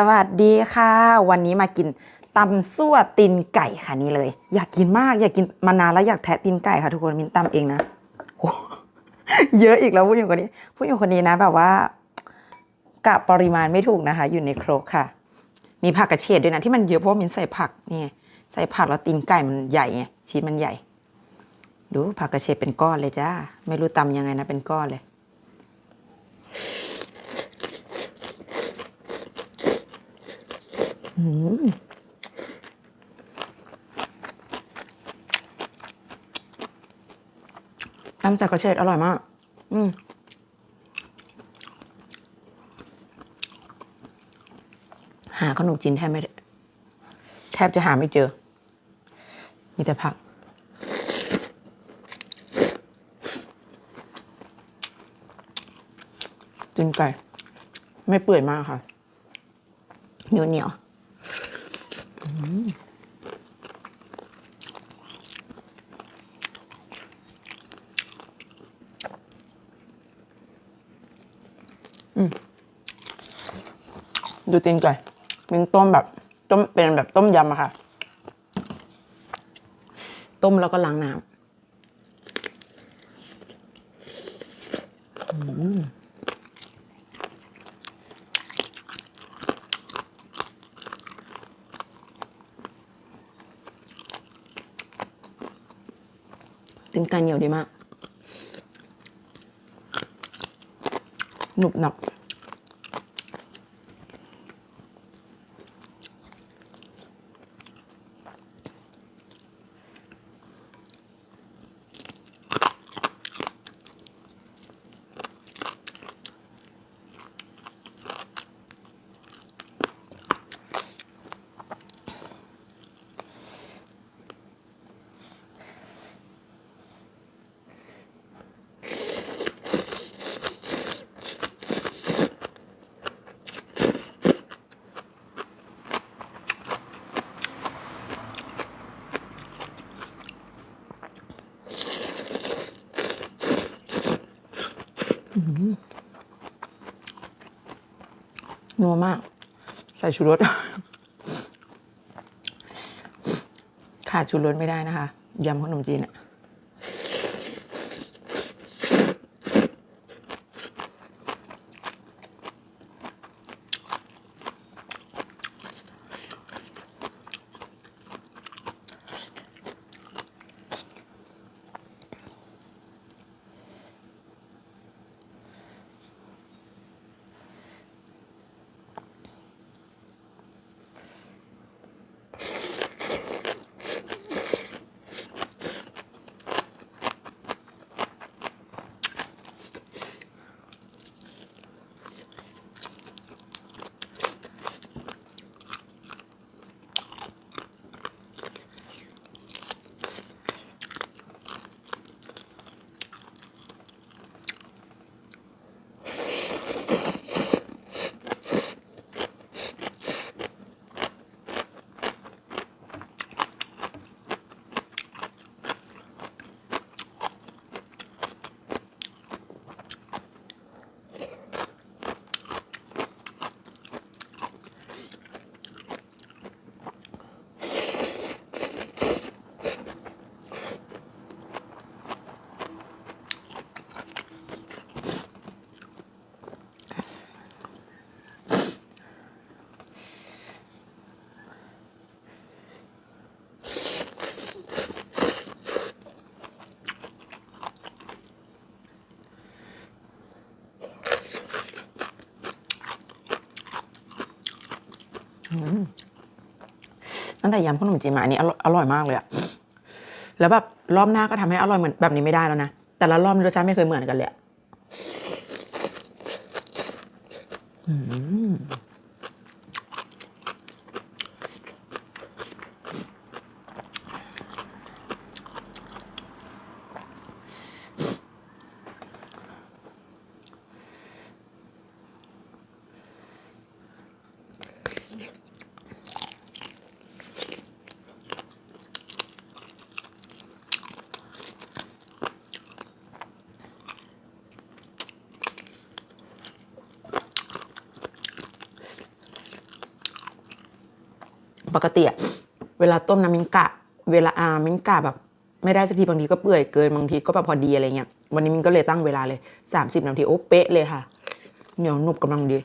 สวัสดีค่ะ วันนี้มากินตำซั่วตีนไก่ค่ะนี่เลย อยากกินมากอยากกินมานานแล้วอยากแทะตีนไก่ค่ะทุกคนมินตำเองนะโอ้เยอะอีกแล้วผู้หญิงคนนี้ ผู้หญิงคนนี้นะแบบว่ากะปริมาณไม่ถูกนะคะ อยู่ในครกค่ะ มีผักกระเฉดด้วยนะที่มันเยอะเพราะว่ามินใส่ผักนี่ใส่ผักแล้วตีนไก่มันใหญ่ไงชิ้นมันใหญ่ ดูผักกระเฉดเป็นก้อนเลยจ้าไม่รู้ตำยังไงนะเป็นก้อนเลย อืม น้ำจากกระเฉดอร่อยมาก อืมหาขนมจีนแทบไม่แทบจะหาไม่เจอ มีแต่ผักจินไก่ ไม่เปื่อยมากค่ะเหนียวเหนียว ดูตีนไก่เป็นต้มแบบ ต้มเป็นแบบต้มยำอะค่ะ ต้มแล้วก็ล้างน้ำ ตีนไก่เหนียวดีมากหนุบหนับ นัวมาก ใส่ชูรส ขาดชูรสไม่ได้นะคะยำขนมจีนอะ ตั้งแต่ยำขนมจีนมาอันนี้อร่อยมากเลยอะแล้วแบบรอบหน้าก็ทำให้อร่อยเหมือนแบบนี้ไม่ได้แล้วนะแต่ละรอบรสชาติไม่เคยเหมือนกันเลย ปกติอะเวลาต้มน้ำมินกะ เวลาอามินกะแบบ ไม่ได้สักทีบางทีก็เปื่อยเกินบางทีก็แบบพอดีอะไรเงี้ยวันนี้มิ้นก็เลยตั้งเวลาเลยสามสิบนาทีโอ้เป๊ะเลยค่ะ เหนียวหนุบกำลังดี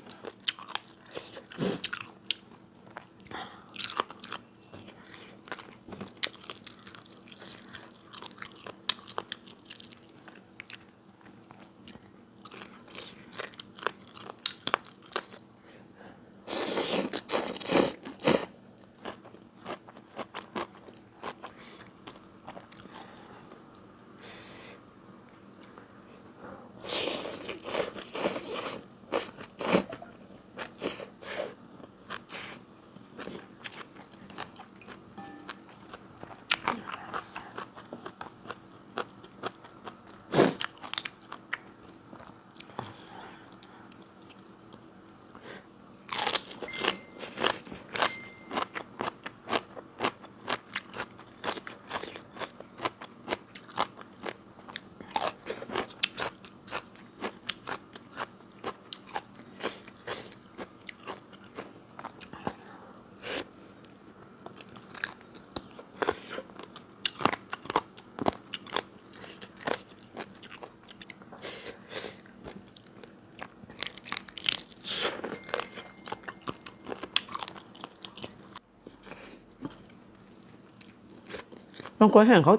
บางคนเห็นเขา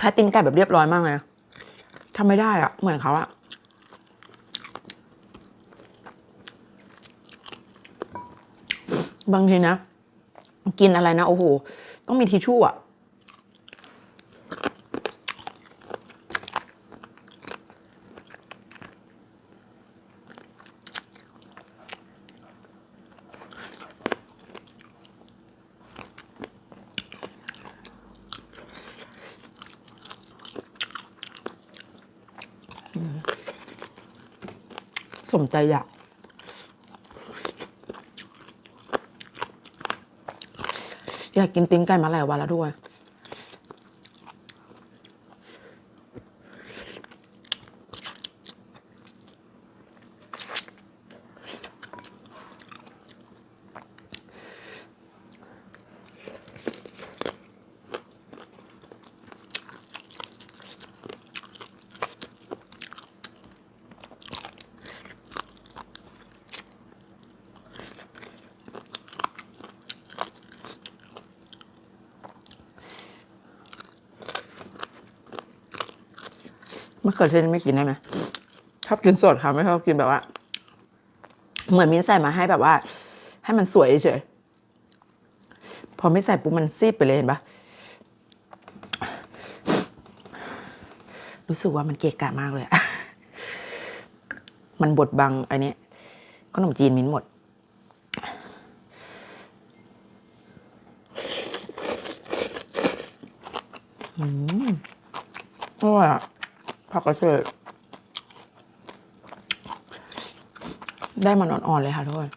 ทาตินไก่แบบเรียบร้อยมากเลยทำไม่ได้อะเหมือนเขาอะบางทีนะ กินอะไรนะ โอ้โห ต้องมีทิชชู่อะ สมใจอยาก อยากกินติ้งไก่มาหลายวันแล้วด้วย เขือเทศไม่กินได้ไหมชอบกินสดค่ะไม่ชอบกินแบบว่า เหมือนมิ้นใส่มาให้แบบว่า ให้มันสวยเฉยพอไม่ใส่ปุ๊บมันซีดไปเลยเห็นปะรู้สึกว่ามันเกะกะมากเลย มันบดบังไอันนี้ขนมจีนมิ้นหมด อืมอร่อยอะ ผักกระเฉดได้มันอ่อนๆเลยค่ะทุกคน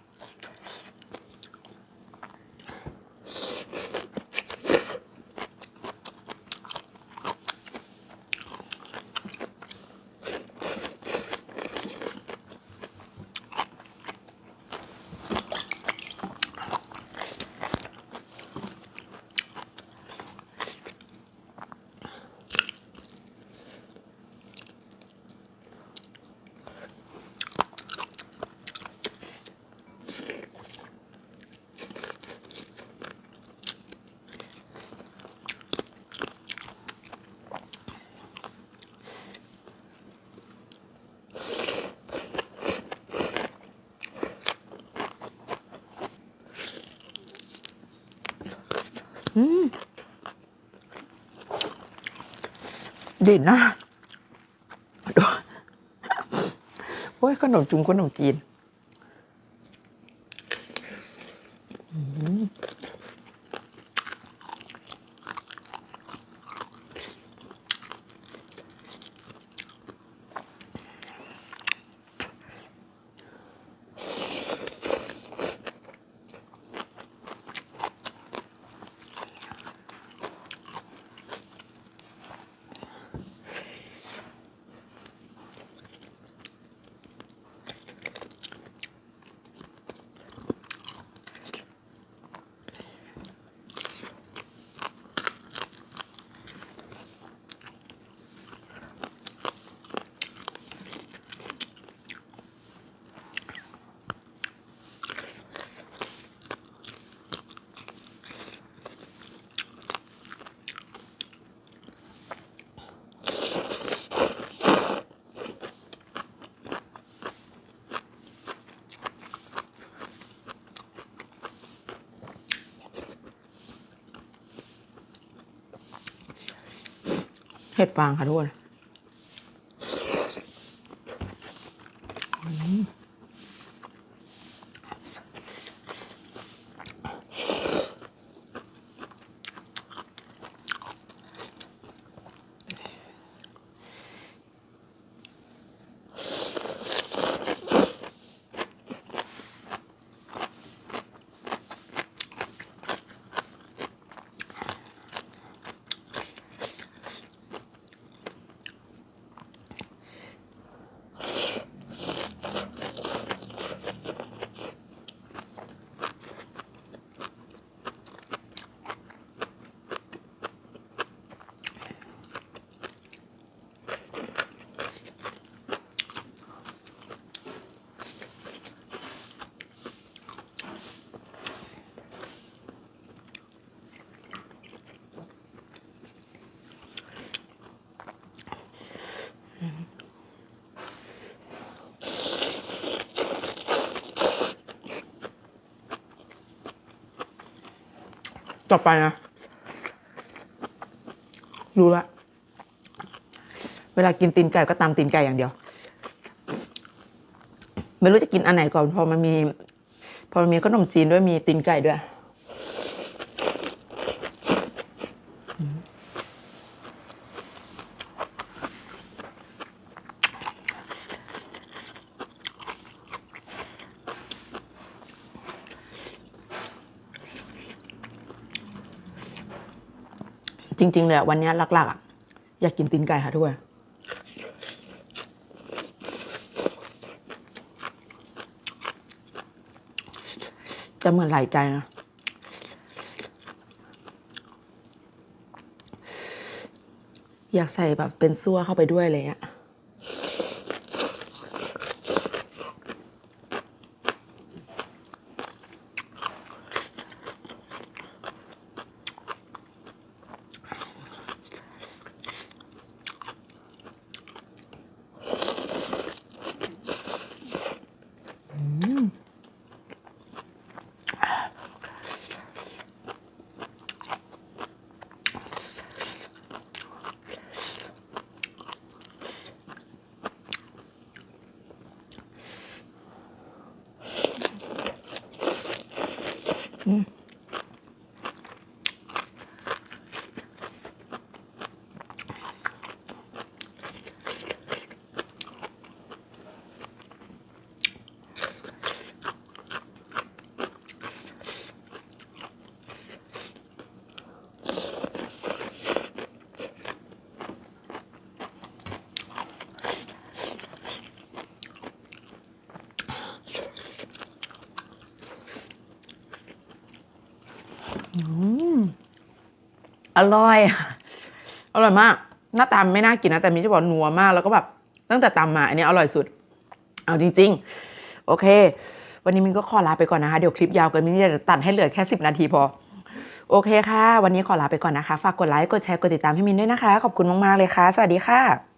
ดินนะโอ้ยขนมจุงขนมจีน เห็ดฟางค่ะทุกคนอืม ต่อไปนะรู้ละ เวลากินตีนไก่ก็ตามตีนไก่อย่างเดียว ไม่รู้จะกินอันไหนก่อน พอมันมี พอมันมีขนมจีนด้วยมีตีนไก่ด้วย จริง ๆ เลยวันนี้หลักๆอะอยากกินตีนไก่ค่ะทุกคนจะเหมือนหลายใจนะอยากใส่แบบเป็นซั่วเข้าไปด้วยเลยอะ อร่อย อร่อยมาก หน้าตามไม่น่ากินนะ แต่มีจะบอกนัวมาก แล้วก็แบบตั้งแต่ตำมาอันนี้อร่อยสุด เอาจริง ๆ โอเค วันนี้มินก็ขอลาไปก่อนนะคะ เดี๋ยวคลิปยาวเกินมินจะตัดให้เหลือแค่ 10 นาทีพอ โอเคค่ะ วันนี้ขอลาไปก่อนนะคะ ฝากกดไลค์ กดแชร์ กดติดตามให้มินด้วยนะคะ ขอบคุณมาก ๆ เลยค่ะ สวัสดีค่ะ